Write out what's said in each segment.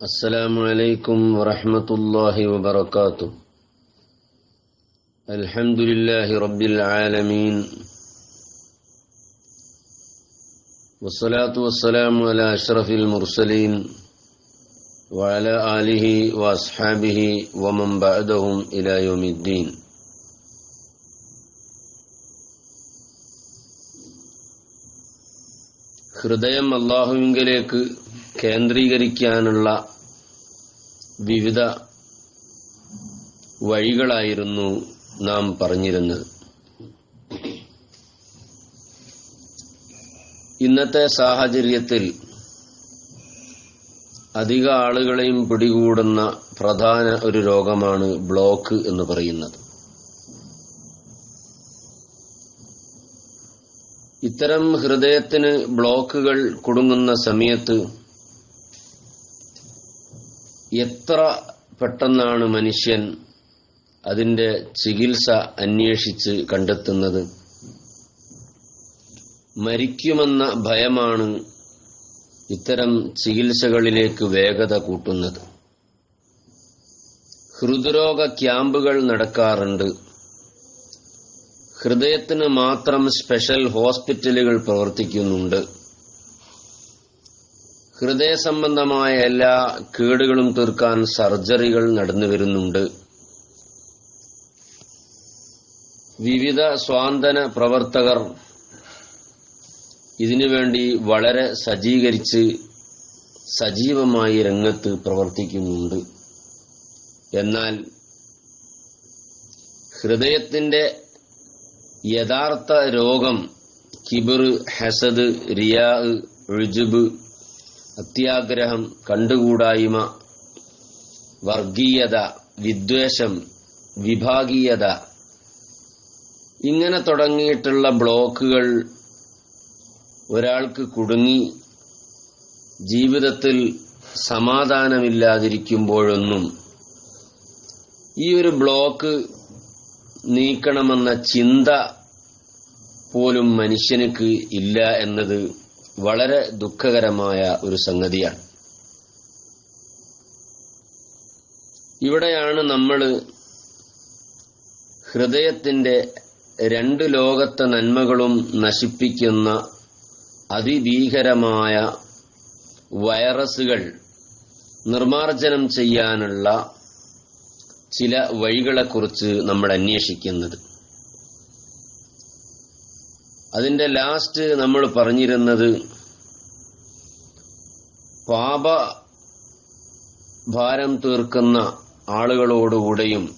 السلام عليكم ورحمة الله وبركاته الحمد لله رب العالمين والصلاة والسلام على أشرف المرسلين وعلى آله وأصحابه ومن بعدهم إلى يوم الدين ഹൃദയം അള്ളാഹുവിങ്കലേക്ക് കേന്ദ്രീകരിക്കാനുള്ള വിവിധ വഴികളായിരുന്നു നാം പറഞ്ഞിരുന്നത്. ഇന്നത്തെ സാഹചര്യത്തിൽ അധിക ആളുകളെയും പിടികൂടുന്ന പ്രധാന ഒരു രോഗമാണ് ബ്ലോക്ക് എന്ന് പറയുന്നത്. ഇത്തരം ഹൃദയത്തിന് ബ്ലോക്കുകൾ കുടുങ്ങുന്ന സമയത്ത് എത്ര പെട്ടെന്നാണ് മനുഷ്യൻ അതിന്റെ ചികിത്സ അന്വേഷിച്ച് കണ്ടെത്തുന്നത്? മരിക്കുമെന്ന ഭയമാണ് ഇത്തരം ചികിത്സകളിലേക്ക് വേഗത കൂട്ടുന്നത്. ഹൃദ്രോഗ ക്യാമ്പുകൾ നടക്കാറുണ്ട്. ഹൃദയത്തിന് മാത്രം സ്പെഷ്യൽ ഹോസ്പിറ്റലുകൾ പ്രവർത്തിക്കുന്നുണ്ട്. ഹൃദയ സംബന്ധമായ എല്ലാ കേടുകളും തീർക്കാൻ സർജറികൾ നടന്നു വരുന്നുണ്ട്. വിവിധ സ്വാന്തന പ്രവർത്തകർ ഇതിനുവേണ്ടി വളരെ സജ്ജീകരിച്ച് സജീവമായി രംഗത്ത് പ്രവർത്തിക്കുന്നുണ്ട്. എന്നാൽ ഹൃദയത്തിന്റെ യഥാർത്ഥ രോഗം കിബിർ ഹസദ് റിയാ ഋജുബ് അത്യാഗ്രഹം കണ്ടുകൂടായ്മ വർഗീയത വിദ്വേഷം വിഭാഗീയത. ഇങ്ങനെ തുടങ്ങിയിട്ടുള്ള ബ്ലോക്കുകൾ ഒരാൾക്ക് കുടുങ്ങി ജീവിതത്തിൽ സമാധാനമില്ലാതിരിക്കുമ്പോഴൊന്നും ഈ ഒരു ബ്ലോക്ക് നീക്കണമെന്ന ചിന്ത പോലും മനുഷ്യനുക്ക് ഇല്ല എന്നത് വളരെ ദുഃഖകരമായ ഒരു സംഗതിയാണ്. ഇവിടെയാണ് നമ്മൾ ഹൃദയത്തിന്റെ രണ്ട് ലോകത്തെ നന്മകളും നശിപ്പിക്കുന്ന അതിഭീകരമായ വൈറസുകൾ നിർമാർജനം ചെയ്യാനുള്ള ചില വഴികളെക്കുറിച്ച് നമ്മൾ അന്വേഷിക്കുന്നത് അതിന്റെ ലാസ്റ്റ് നമ്മൾ പറഞ്ഞിരുന്നത് പാപ ഭാരം തീർക്കുന്ന ആളുകളോടുകൂടെയും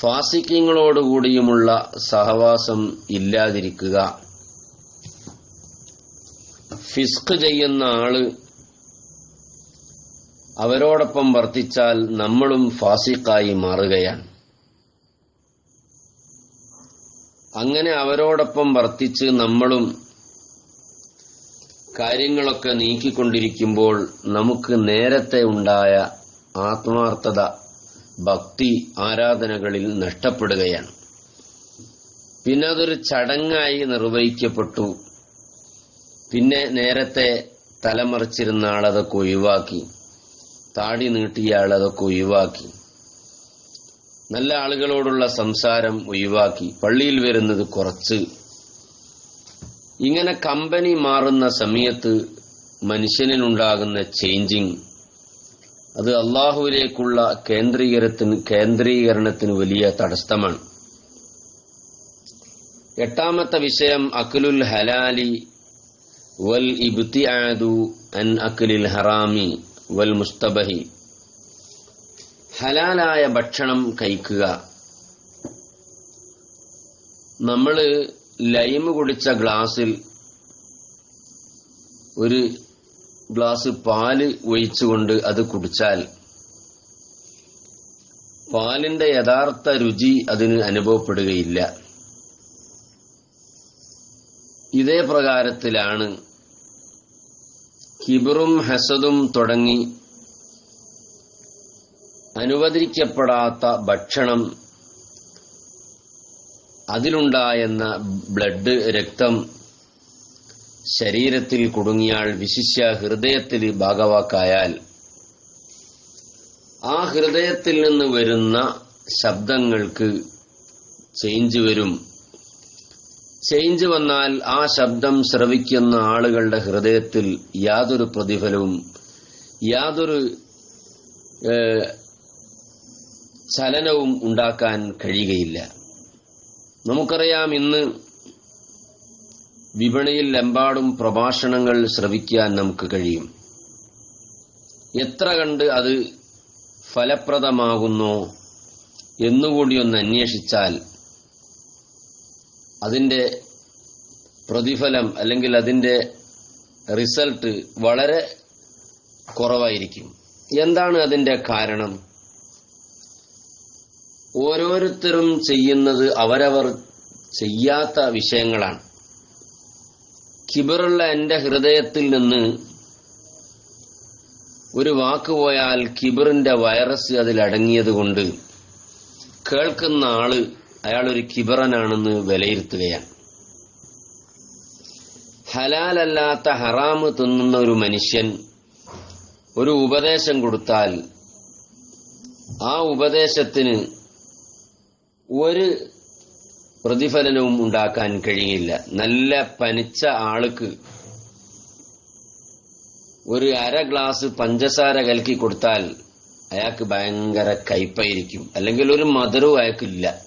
ഫാസിക്യങ്ങളോടുകൂടിയുമുള്ള സഹവാസം ഇല്ലാതിരിക്കുക. ഫിസ്ക് ചെയ്യുന്ന ആൾ അവരോടൊപ്പം വർത്തിച്ചാൽ നമ്മളും ഫാസിക്കായി മാറുകയാണ്. അങ്ങനെ അവരോടൊപ്പം വർത്തിച്ച് നമ്മളും കാര്യങ്ങളൊക്കെ നീക്കിക്കൊണ്ടിരിക്കുമ്പോൾ നമുക്ക് നേരത്തെ ഉണ്ടായ ആത്മാർത്ഥത ഭക്തി ആരാധനകളിൽ നഷ്ടപ്പെടുകയാണ്. പിന്നെ അതൊരു ചടങ്ങായി നിർവഹിക്കപ്പെട്ടു. പിന്നെ നേരത്തെ തലമറിച്ചിരുന്ന ആളതൊക്കെ ഒഴിവാക്കി താടി നീട്ടിയ ആളതൊക്കെ ഒഴിവാക്കി. നല്ല ആളുകളോടുള്ള സംസാരം ഒഴിവാക്കി പള്ളിയിൽ വരുന്നത് കുറച്ച്. ഇങ്ങനെ കമ്പനി മാറുന്ന സമയത്ത് മനുഷ്യനിലുണ്ടാകുന്ന ചേഞ്ചിങ് അത് അള്ളാഹുവിലേക്കുള്ള കേന്ദ്രീകരത്തിന് കേന്ദ്രീകരണത്തിന് വലിയ തടസ്സമാണ്. എട്ടാമത്തെ വിഷയം അഖിലുൽ ഹലാലി വൽ ഇബ്തിയാദു അൻ അഖിലിൽ ഹറാമി വൽ മുസ്തബഹി. ഹലാലായ ഭക്ഷണം കഴിക്കുക. നമ്മൾ ലൈമ് കുടിച്ച ഗ്ലാസ്സിൽ ഒരു ഗ്ലാസ് പാൽ ഒഴിച്ചുകൊണ്ട് അത് കുടിച്ചാൽ പാലിന്റെ യഥാർത്ഥ രുചി അതിന് അനുഭവപ്പെടുകയില്ല. ഇതേ പ്രകാരത്തിലാണ് കിബറും ഹസദും തുടങ്ങി അനുവദിക്കപ്പെടാത്ത ഭക്ഷണം അതിലുണ്ടായെന്ന ബ്ലഡ് രക്തം ശരീരത്തിൽ കുടുങ്ങിയാൽ വിശിഷ്യ ഹൃദയത്തിൽ ഭാഗവാക്കായാൽ ആ ഹൃദയത്തിൽ നിന്ന് വരുന്ന ശബ്ദങ്ങൾക്ക് ചേഞ്ച് വരും. ചേഞ്ച് വന്നാൽ ആ ശബ്ദം ശ്രവിക്കുന്ന ആളുകളുടെ ഹൃദയത്തിൽ യാതൊരു പ്രതിഫലവും യാതൊരു ചലനവും ഉണ്ടാക്കാൻ കഴിയുകയില്ല. നമുക്കറിയാം ഇന്ന് വിപണിയിൽ എമ്പാടും പ്രഭാഷണങ്ങൾ ശ്രവിക്കാൻ നമുക്ക് കഴിയും. എത്ര കണ്ട് അത് ഫലപ്രദമാകുന്നോ എന്നുകൂടി ഒന്ന് അന്വേഷിച്ചാൽ അതിന്റെ പ്രതിഫലം അല്ലെങ്കിൽ അതിന്റെ റിസൾട്ട് വളരെ കുറവായിരിക്കും. എന്താണ് അതിന്റെ കാരണം? ഓരോരുത്തരും ചെയ്യുന്നത് അവരവർ ചെയ്യാത്ത വിഷയങ്ങളാണ്. കിബറുള്ള എന്റെ ഹൃദയത്തിൽ നിന്ന് ഒരു വാക്ക് പോയാൽ കിബറിന്റെ വൈറസ് അതിൽ അടങ്ങിയതുകൊണ്ട് കേൾക്കുന്ന ആൾ അയാൾ ഒരു കിബറനാണെന്ന് വിലയിരുത്തുകയാണ്. ഹലാലല്ലാത്ത ഹറാമ് തിന്നുന്ന ഒരു മനുഷ്യൻ ഒരു ഉപദേശം കൊടുത്താൽ ആ ഉപദേശത്തിന് ഒരു പ്രതിഫലനവും ഉണ്ടാക്കാൻ കഴിയില്ല. നല്ല പനിച്ച ആൾക്ക് ഒരു അര ഗ്ലാസ് പഞ്ചസാര കലക്കി കൊടുത്താൽ അയാൾക്ക് ഭയങ്കര കയ്പായിരിക്കും. അല്ലെങ്കിൽ ഒരു മധുരവും അയാൾക്കില്ല.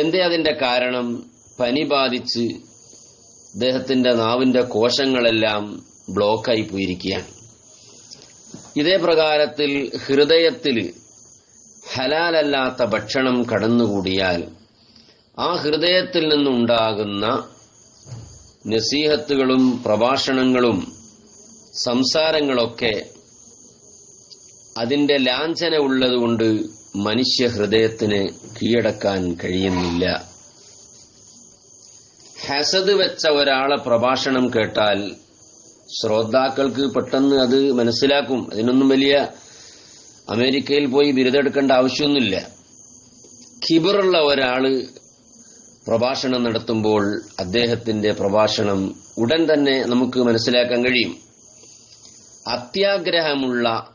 എന്തേ അതിന്റെ കാരണം? പനി ബാധിച്ച് അദ്ദേഹത്തിന്റെ നാവിന്റെ കോശങ്ങളെല്ലാം ബ്ലോക്കായി പോയിരിക്കുകയാണ്. ഇതേ പ്രകാരത്തിൽ ഹൃദയത്തിൽ ഹലാലല്ലാത്ത ഭക്ഷണം കടന്നുകൂടിയാൽ ആ ഹൃദയത്തിൽ നിന്നുണ്ടാകുന്ന നസീഹത്തുകളും പ്രഭാഷണങ്ങളും സംസാരങ്ങളൊക്കെ അതിന്റെ ലാഞ്ചന ഉള്ളതുകൊണ്ട് മനുഷ്യ ഹൃദയത്തിന് കീഴടക്കാൻ കഴിയുന്നില്ല. ഹസദ് വെച്ച ഒരാളെ പ്രഭാഷണം കേട്ടാൽ ശ്രോതാക്കൾക്ക് പെട്ടെന്ന് അത് മനസ്സിലാക്കും. അതിനൊന്നും വലിയ അമേരിക്കയിൽ പോയി ബിരുദെടുക്കേണ്ട ആവശ്യമൊന്നുമില്ല. ഖിബറുള്ള ഒരാൾ പ്രഭാഷണം നടത്തുമ്പോൾ അദ്ദേഹത്തിന്റെ പ്രഭാഷണം ഉടൻ തന്നെ നമുക്ക് മനസ്സിലാക്കാൻ കഴിയും. അത്യാഗ്രഹമുള്ള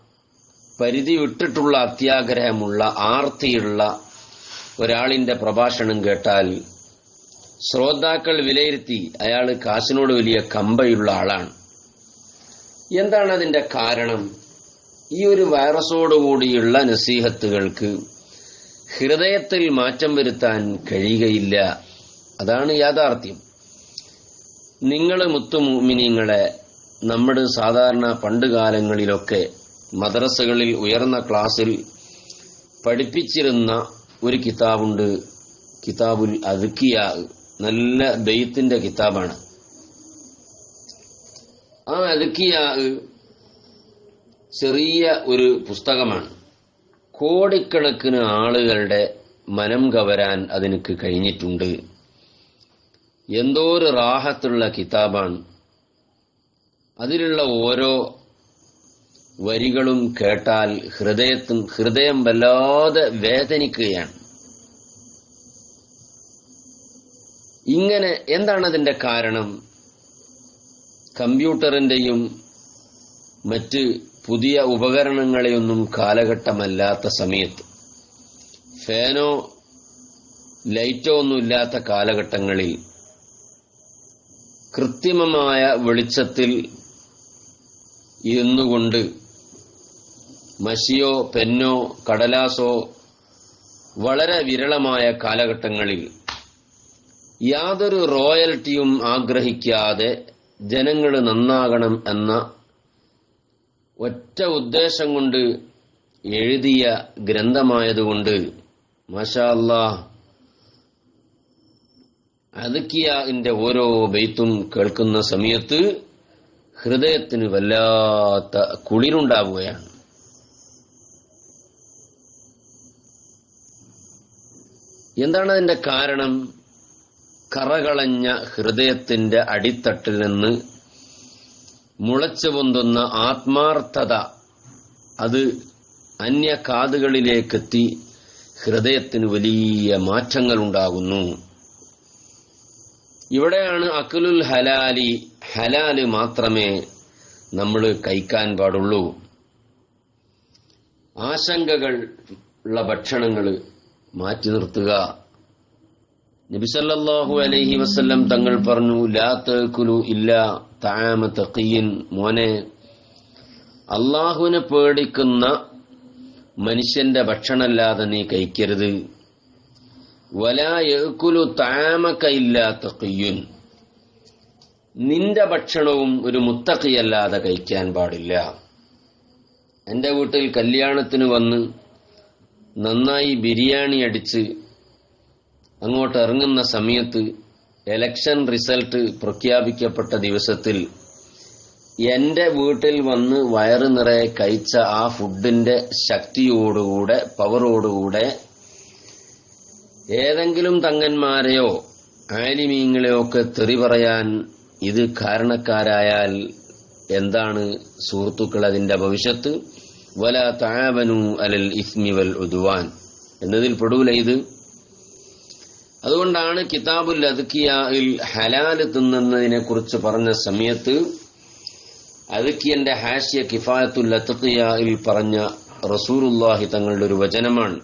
പരിധി വിട്ടിട്ടുള്ള അത്യാഗ്രഹമുള്ള ആർത്തിയുള്ള ഒരാളിന്റെ പ്രഭാഷണം കേട്ടാൽ ശ്രോതാക്കൾ വിലയിരുത്തി അയാൾ കാശിനോട് വലിയ കമ്പയുള്ള ആളാണ്. എന്താണ് അതിന്റെ കാരണം? ഈ ഒരു വൈറസോടുകൂടിയുള്ള നസീഹത്തുകൾക്ക് ഹൃദയത്തിൽ മാറ്റം വരുത്താൻ കഴിയുകയില്ല. അതാണ് യാഥാർത്ഥ്യം. നിങ്ങൾ മുത്തുമിനിങ്ങളെ നമ്മുടെ സാധാരണ പണ്ടുകാലങ്ങളിലൊക്കെ മദ്രസകളിൽ ഉയർന്ന ക്ലാസ്സിൽ പഠിപ്പിച്ചിരുന്ന ഒരു കിതാബുണ്ട്. കിതാബുൽ അതുക്കിയ നല്ല ദൈത്തിന്റെ കിതാബാണ്. ആ അതുക്കിയ ചെറിയ ഒരു പുസ്തകമാണ്. കോടിക്കണക്കിന് ആളുകളുടെ മനം കവരാൻ അതിനക്ക് കഴിഞ്ഞിട്ടുണ്ട്. എന്തോ ഒരു റാഹത്തുള്ള കിതാബാണ്. അതിലുള്ള ഓരോ വരികളും കേട്ടാൽ ഹൃദയത്തും ഹൃദയം വല്ലാതെ വേദനിക്കുകയാണ്. ഇങ്ങനെ എന്താണ് അതിന്റെ കാരണം? കമ്പ്യൂട്ടറിന്റെയും മറ്റ് പുതിയ ഉപകരണങ്ങളെയൊന്നും കാലഘട്ടമല്ലാത്ത സമയത്ത് ഫാനോ ലൈറ്റോ ഒന്നും ഇല്ലാത്ത കാലഘട്ടങ്ങളിൽ കൃത്രിമമായ വെളിച്ചത്തിൽ ഇരുന്നുകൊണ്ട് മഷിയോ പെന്നോ കടലാസോ വളരെ വിരളമായ കാലഘട്ടങ്ങളിൽ യാതൊരു റോയൽറ്റിയും ആഗ്രഹിക്കാതെ ജനങ്ങൾ നന്നാകണം എന്ന ഒറ്റ ഉദ്ദേശം കൊണ്ട് എഴുതിയ ഗ്രന്ഥമായതുകൊണ്ട് മാഷാ അല്ലാ അതുക്കിയന്റെ ഓരോ ബെയ്ത്തും കേൾക്കുന്ന സമയത്ത് ഹൃദയത്തിന് വല്ലാത്ത കുളിരുണ്ടാവുകയാണ്. എന്താണ് അതിന്റെ കാരണം? കറകളഞ്ഞ ഹൃദയത്തിന്റെ അടിത്തട്ടിൽ നിന്ന് മുളച്ചു പൊന്തുന്ന ആത്മാർത്ഥത അത് അന്യ കാതുകളിലേക്കെത്തി ഹൃദയത്തിന് വലിയ മാറ്റങ്ങൾ ഉണ്ടാകുന്നു ഇവിടെയാണ് അക്കുലുൽ ഹലാലി ഹലാൽ മാത്രമേ നമ്മൾ കഴിക്കാൻ പാടുള്ളൂ. ആശങ്കകൾ ഉള്ള ഭക്ഷണങ്ങൾ മാറ്റി നിർത്തുക. നബിസല്ലാഹു അലൈഹി വസ്ല്ലം തങ്ങൾ പറഞ്ഞു ലാ തേക്കുലു ഇല്ല താമ മോനെ അള്ളാഹുവിനെ പേടിക്കുന്ന മനുഷ്യന്റെ ഭക്ഷണമല്ലാതെ നീ കഴിക്കരുത്. വലാ യക്കുലു താമക്ക ഇല്ല തഖിയുൻ നിന്റെ ഭക്ഷണവും ഒരു മുത്തക്കിയല്ലാതെ കഴിക്കാൻ പാടില്ല. എന്റെ വീട്ടിൽ കല്യാണത്തിന് വന്ന് നന്നായി ബിരിയാണി അടിച്ച് അങ്ങോട്ട് ഇറങ്ങുന്ന സമയത്ത് എലക്ഷൻ റിസൾട്ട് പ്രഖ്യാപിക്കപ്പെട്ട ദിവസത്തിൽ എന്റെ വീട്ടിൽ വന്ന് വയറ് നിറയെ കഴിച്ച ആ ഫുഡിന്റെ ശക്തിയോടുകൂടെ പവറോടുകൂടെ ഏതെങ്കിലും തങ്ങന്മാരെയോ ആലിമീങ്ങളെയോ ഒക്കെ തെറി പറയാൻ ഇത് കാരണക്കാരായാൽ എന്താണ് സുഹൃത്തുക്കൾ അതിന്റെ ഭവിഷ്യത്ത്? വല താവനു അലൽ ഇസ്മി വൽ ഉദ്വാൻ. എന്നതിൽ പെടൂല ഇത്. അതുകൊണ്ടാണ് കിതാബുൽ അദ്ക്കിയയിൽ ഹലാൽ തിന്നുന്നതിനെ കുറിച്ച് പറഞ്ഞ സമയത്ത് അതുക്കിയന്റെ ഹാഷ്യ കിഫായത്തുൽ അത്കിയയിൽ പറഞ്ഞ റസൂറുല്ലാഹി തങ്ങളുടെ ഒരു വചനമാണ്.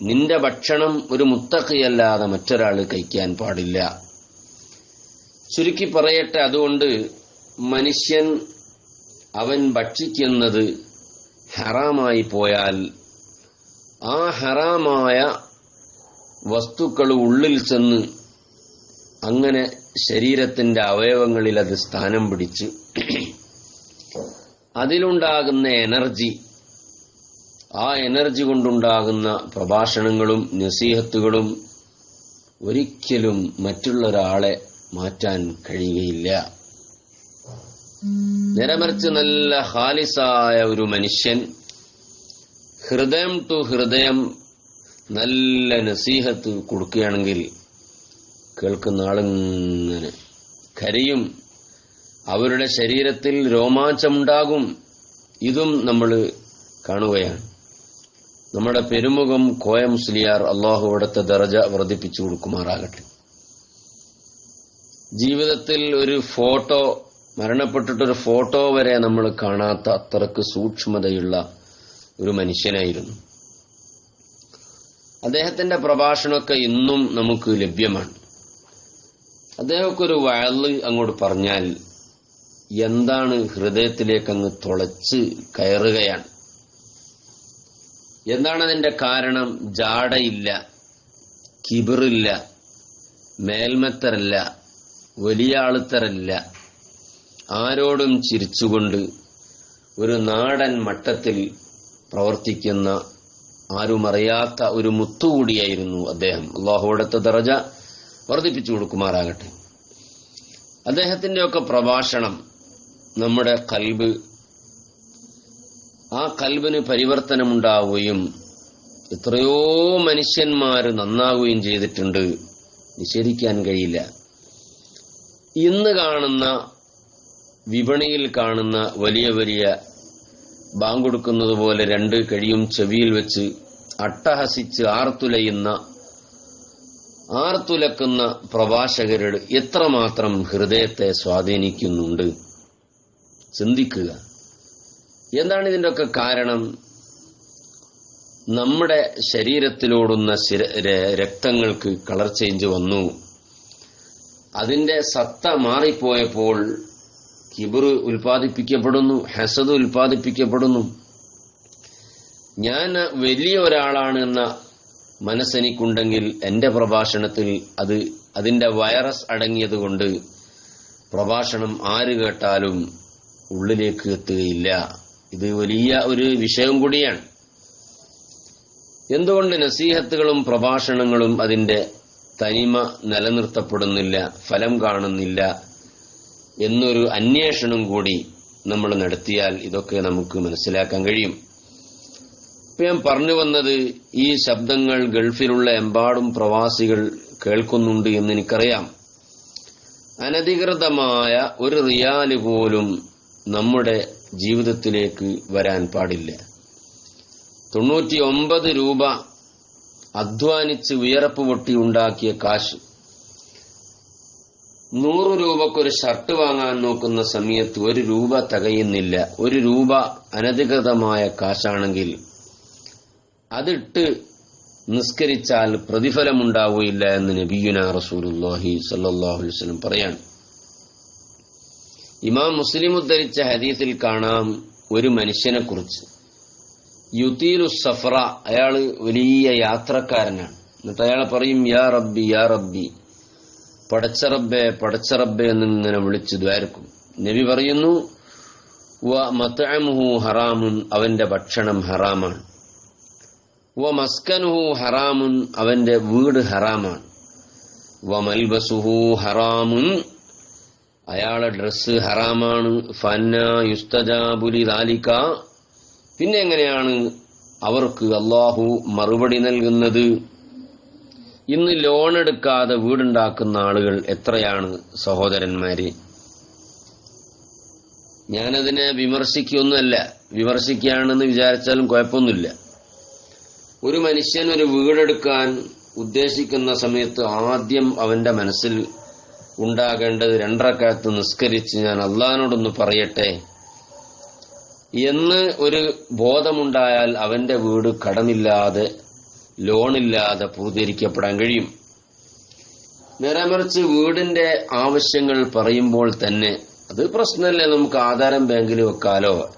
നിന്റെ ഭക്ഷണം ഒരു മുത്തക്കിയല്ലാതെ മറ്റൊരാൾ കഴിക്കാൻ പാടില്ല. ചുരുക്കി പറയട്ടെ അതുകൊണ്ട് മനുഷ്യൻ അവൻ ഭക്ഷിക്കുന്നത് ഹറാമായി പോയാൽ ആ ഹറാമായ വസ്തുക്കൾ ഉള്ളിൽ ചെന്ന് അങ്ങനെ ശരീരത്തിന്റെ അവയവങ്ങളിൽ അത് സ്ഥാനം പിടിച്ച് അതിലുണ്ടാകുന്ന എനർജി ആ എനർജി കൊണ്ടുണ്ടാകുന്ന പ്രഭാഷണങ്ങളും നസീഹത്തുകളും ഒരിക്കലും മറ്റുള്ള ഒരാളെ മാറ്റാൻ കഴിയുകയില്ല. നിരമറിച്ച് നല്ല ഹാലിസായ ഒരു മനുഷ്യൻ ഹൃദയം ടു ഹൃദയം നല്ല നസീഹത്ത് കൊടുക്കുകയാണെങ്കിൽ കേൾക്കുന്ന ആളിങ്ങനെ കരയും. അവരുടെ ശരീരത്തിൽ രോമാഞ്ചമുണ്ടാകും. ഇതും നമ്മൾ കാണുകയാണ്. നമ്മുടെ പെരുമുഖം കോയ മുസ്ലിയാർ അള്ളാഹു അവിടുത്തെ ദറജ വർദ്ധിപ്പിച്ചു കൊടുക്കുമാറാകട്ടെ. ജീവിതത്തിൽ ഒരു ഫോട്ടോ മരണപ്പെട്ടിട്ടൊരു ഫോട്ടോ വരെ നമ്മൾ കാണാത്ത അത്രയ്ക്ക് സൂക്ഷ്മതയുള്ള ഒരു മനുഷ്യനായിരുന്നു. അദ്ദേഹത്തിന്റെ പ്രഭാഷണമൊക്കെ ഇന്നും നമുക്ക് ലഭ്യമാണ്. അദ്ദേഹമൊക്കെ ഒരു വയൽ അങ്ങോട്ട് പറഞ്ഞാൽ എന്താണ് ഹൃദയത്തിലേക്ക് അങ്ങ് തുളച്ച് കയറുകയാണ്. എന്താണ് അതിന്റെ കാരണം? ജാടയില്ല കിബിറില്ല മേൽമത്തരല്ല വലിയ ആളുത്തരല്ല ആരോടും ചിരിച്ചുകൊണ്ട് ഒരു നാടൻ മട്ടത്തിൽ പ്രവർത്തിക്കുന്ന ആരുമറിയാത്ത ഒരു മുത്തുകൂടിയായിരുന്നു അദ്ദേഹം. അള്ളാഹുവിടത്തെ ദറജ വർദ്ധിപ്പിച്ചു കൊടുക്കുമാറാകട്ടെ. അദ്ദേഹത്തിന്റെയൊക്കെ പ്രഭാഷണം നമ്മുടെ കൽബ് ആ കൽബിന് പരിവർത്തനമുണ്ടാവുകയും എത്രയോ മനുഷ്യന്മാർ നന്നാവുകയും ചെയ്തിട്ടുണ്ട്. നിഷേധിക്കാൻ കഴിയില്ല. ഇന്ന് കാണുന്ന വിപണിയിൽ കാണുന്ന വലിയ വലിയ ബാങ്കൊടുക്കുന്നത് പോലെ രണ്ട് കഴിയും ചെവിയിൽ വെച്ച് അട്ടഹസിച്ച് ആർത്തുലയുന്ന ആർത്തുലക്കുന്ന പ്രഭാഷകരുടെ എത്രമാത്രം ഹൃദയത്തെ സ്വാധീനിക്കുന്നുണ്ട്. ചിന്തിക്കുക. എന്താണ് ഇതിന്റെയൊക്കെ കാരണം? നമ്മുടെ ശരീരത്തിലോടുന്ന രക്തങ്ങൾക്ക് കളർ ചേഞ്ച് വന്നു. അതിന്റെ സത്ത മാറിപ്പോയപ്പോൾ കിബിറ് ഉൽപ്പാദിപ്പിക്കപ്പെടുന്നു ഹസദ് ഉൽപ്പാദിപ്പിക്കപ്പെടുന്നു. ഞാൻ വലിയ ഒരാളാണ് എന്ന മനസ്സെനിക്കുണ്ടെങ്കിൽ എന്റെ പ്രഭാഷണത്തിൽ അത് അതിന്റെ വൈറസ് അടങ്ങിയതുകൊണ്ട് പ്രഭാഷണം ആര് കേട്ടാലും ഉള്ളിലേക്ക് എത്തുകയില്ല. ഇത് വലിയ ഒരു വിഷയം കൂടിയാണ്. എന്തുകൊണ്ട് നസീഹത്തുകളും പ്രഭാഷണങ്ങളും അതിന്റെ തനിമ നിലനിർത്തപ്പെടുന്നില്ല ഫലം കാണുന്നില്ല? എന്നൊരു അന്വേഷണം കൂടി നമ്മൾ നടത്തിയാൽ ഇതൊക്കെ നമുക്ക് മനസ്സിലാക്കാൻ കഴിയും. ഇപ്പൊ ഞാൻ പറഞ്ഞു വന്നത് ഈ ശബ്ദങ്ങൾ ഗൾഫിലുള്ള എമ്പാടും പ്രവാസികൾ കേൾക്കുന്നുണ്ട് എന്ന് എനിക്കറിയാം. അനധികൃതമായ ഒരു റിയാൽ പോലും നമ്മുടെ ജീവിതത്തിലേക്ക് വരാൻ പാടില്ല. തൊണ്ണൂറ്റി ഒമ്പത് രൂപ അധ്വാനിച്ച് വിയറപ്പ് പൊട്ടി ഉണ്ടാക്കിയ കാശ് നൂറ് രൂപക്ക് ഒരു ഷർട്ട് വാങ്ങാൻ നോക്കുന്ന സമയത്ത് ഒരു രൂപ തികയുന്നില്ല. ഒരു രൂപ അനധികൃതമായ കാശാണെങ്കിൽ അതിട്ട് നിസ്കരിച്ചാൽ പ്രതിഫലമുണ്ടാവുകയില്ല എന്ന് നബിയുന റസൂലുല്ലാഹി സല്ലാഹു പറയാണ്. ഇമാം മുസ്ലിം ഉദ്ധരിച്ച ഹദീസിൽ കാണാം ഒരു മനുഷ്യനെ കുറിച്ച് യുത്തീലു സഫറ അയാൾ വലിയ യാത്രക്കാരനാണ്. എന്നിട്ട് അയാൾ പറയും യാ റബ്ബി യാ റബ്ബി. പടച്ചറബ്ബെ പടച്ചറബ്ബെ എന്നിങ്ങനെ വിളിച്ച് ദ്വാരക്കും. നബി പറയുന്നു വ ഹറാമുൻ അവന്റെ ഭക്ഷണം ഹറാമാണ്. വ മസ്കനുഹു ഹറാമുൻ അവന്റെ വീട് ഹറാമാണ്. വ മൽബസുഹു ഹറാമുൻ അയാളെ ഡ്രസ് ഹറാമാണ്. ഫന്ന യുസ്തജാബുലി ദാലിക പിന്നെ എങ്ങനെയാണ് അവർക്ക് അള്ളാഹു മറുപടി നൽകുന്നത്? ഇന്ന് ലോൺ എടുക്കാതെ വീടുണ്ടാക്കുന്ന ആളുകൾ എത്രയാണ് സഹോദരന്മാര്? ഞാനതിനെ വിമർശിക്കൊന്നുമല്ല. വിമർശിക്കുകയാണെന്ന് വിചാരിച്ചാലും കുഴപ്പമൊന്നുമില്ല. ഒരു മനുഷ്യൻ ഒരു വീടെടുക്കാൻ ഉദ്ദേശിക്കുന്ന സമയത്ത് ആദ്യം അവന്റെ മനസ്സിൽ ഉണ്ടാകേണ്ടത് രണ്ടരക്കാലത്ത് നിസ്കരിച്ച് ഞാൻ അള്ളഹാനോടൊന്ന് പറയട്ടെ എന്ന് ഒരു ബോധമുണ്ടായാൽ അവന്റെ വീട് കടമില്ലാതെ ലോണില്ലാതെ പൂർത്തീകരിക്കപ്പെടാൻ കഴിയും. നേരെ മറിച്ച് വീടിന്റെ ആവശ്യങ്ങൾ പറയുമ്പോൾ തന്നെ അത് പ്രശ്നമല്ലേ? നമുക്ക് ആധാരം ബാങ്കിൽ വെക്കാലോ?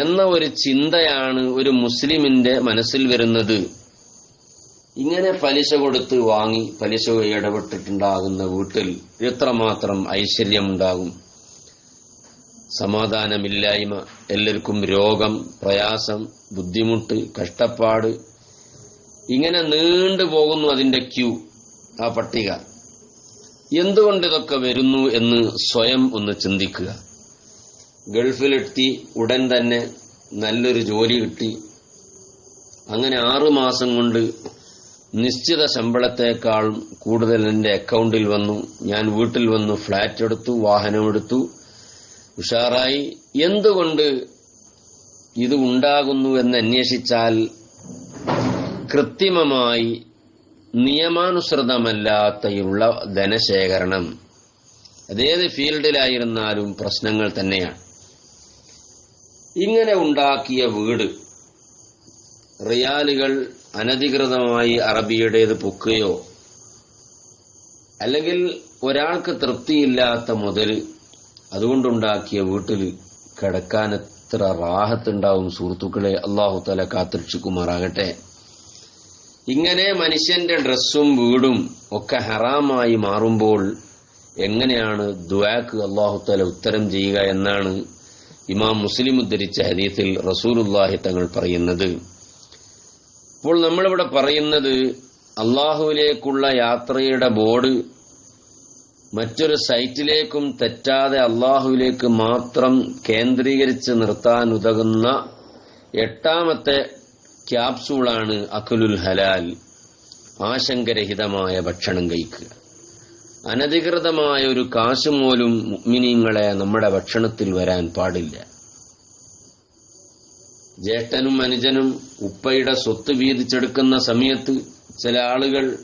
എന്ന ഒരു ചിന്തയാണ് ഒരു മുസ്ലിമിന്റെ മനസ്സിൽ വരുന്നത്. ഇങ്ങനെ പലിശ കൊടുത്ത് വാങ്ങി പലിശ ഇടപെട്ടിട്ടുണ്ടാകുന്ന വീട്ടിൽ എത്രമാത്രം ഐശ്വര്യമുണ്ടാകും? സമാധാനമില്ലായ്മ എല്ലാവർക്കും രോഗം പ്രയാസം ബുദ്ധിമുട്ട് കഷ്ടപ്പാട് ഇങ്ങനെ നീണ്ടു പോകുന്നു അതിന്റെ ക്യൂ ആ പട്ടിക. എന്തുകൊണ്ട് ഇതൊക്കെ വരുന്നു എന്ന് സ്വയം ഒന്ന് ചിന്തിക്കുക. ഗൾഫിലെത്തി ഉടൻ തന്നെ നല്ലൊരു ജോലി കിട്ടി. അങ്ങനെ ആറു മാസം കൊണ്ട് നിശ്ചിത ശമ്പളത്തെക്കാൾ കൂടുതൽ എന്റെ അക്കൗണ്ടിൽ വന്നു. ഞാൻ വീട്ടിൽ വന്നു ഫ്ളാറ്റ് എടുത്തു വാഹനമെടുത്തു ഉഷാറായി. എന്തുകൊണ്ട് ഇത് ഉണ്ടാകുന്നു എന്ന് അന്വേഷിച്ചാൽ കൃത്രിമമായി നിയമാനുസൃതമല്ലാത്തയുള്ള ധനശേഖരണം. അതേത് ഫീൽഡിലായിരുന്നാലും പ്രശ്നങ്ങൾ തന്നെയാണ്. ഇങ്ങനെ ഉണ്ടാക്കിയ വീട് റിയാലുകൾ അനധികൃതമായി അറബിയുടേത് പൊക്കുകയോ അല്ലെങ്കിൽ ഒരാൾക്ക് തൃപ്തിയില്ലാത്ത മുതൽ അതുകൊണ്ടുണ്ടാക്കിയ വീട്ടിൽ കിടക്കാൻ എത്ര റാഹത്തുണ്ടാവും സുഹൃത്തുക്കളെ അള്ളാഹു തല കാത്തിരക്ഷിക്കുമാറാകട്ടെ. ഇങ്ങനെ മനുഷ്യന്റെ ഡ്രസ്സും വീടും ഒക്കെ ഹറാമായി മാറുമ്പോൾ എങ്ങനെയാണ് ദുവാക്ക് അള്ളാഹുത്തല ഉത്തരം ചെയ്യുക എന്നാണ് ഇമാം മുസ്ലിം ഉദ്ധരിച്ച ഹദീസിൽ റസൂലുല്ലാഹി തങ്ങൾ പറയുന്നത്. അപ്പോൾ നമ്മളിവിടെ പറയുന്നത് അള്ളാഹുവിലേക്കുള്ള യാത്രയുടെ ബോർഡ് മറ്റൊരു സൈറ്റിലേക്കും തെറ്റാതെ അള്ളാഹുവിലേക്ക് മാത്രം കേന്ദ്രീകരിച്ച് നിർത്താൻ ഉതകുന്ന എട്ടാമത്തെ ക്യാപ്സൂളാണ് അഖുലുൽ ഹലാൽ ആശങ്കരഹിതമായ ഭക്ഷണം കഴിക്കുക. അനധികൃതമായ ഒരു കാശുമോലും മുഗ്മിനീങ്ങളെ നമ്മുടെ ഭക്ഷണത്തിൽ വരാൻ പാടില്ല. ജ്യേഷ്ഠനും അനുജനും ഉപ്പയുടെ സ്വത്ത് വീതിച്ചെടുക്കുന്ന സമയത്ത് ചില ആളുകൾ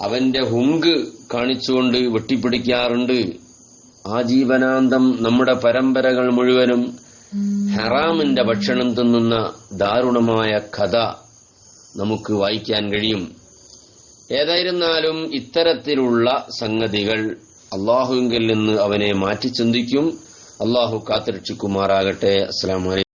അവന്റെ ഹുങ്ക് കാണിച്ചുകൊണ്ട് വെട്ടിപ്പിടിക്കാറുണ്ട്. ആജീവനാന്തം നമ്മുടെ പരമ്പരകൾ മുഴുവനും ഹറാമിന്റെ ഭക്ഷണം തിന്നുന്ന ദാരുണമായ കഥ നമുക്ക് വായിക്കാൻ കഴിയും. ഏതായിരുന്നാലും ഇത്തരത്തിലുള്ള സംഗതികൾ അള്ളാഹുവിങ്കിൽ നിന്ന് അവനെ മാറ്റി ചിന്തിക്കും. അള്ളാഹു കാത്തിരക്ഷിക്കുമാറാകട്ടെ. അസ്സാം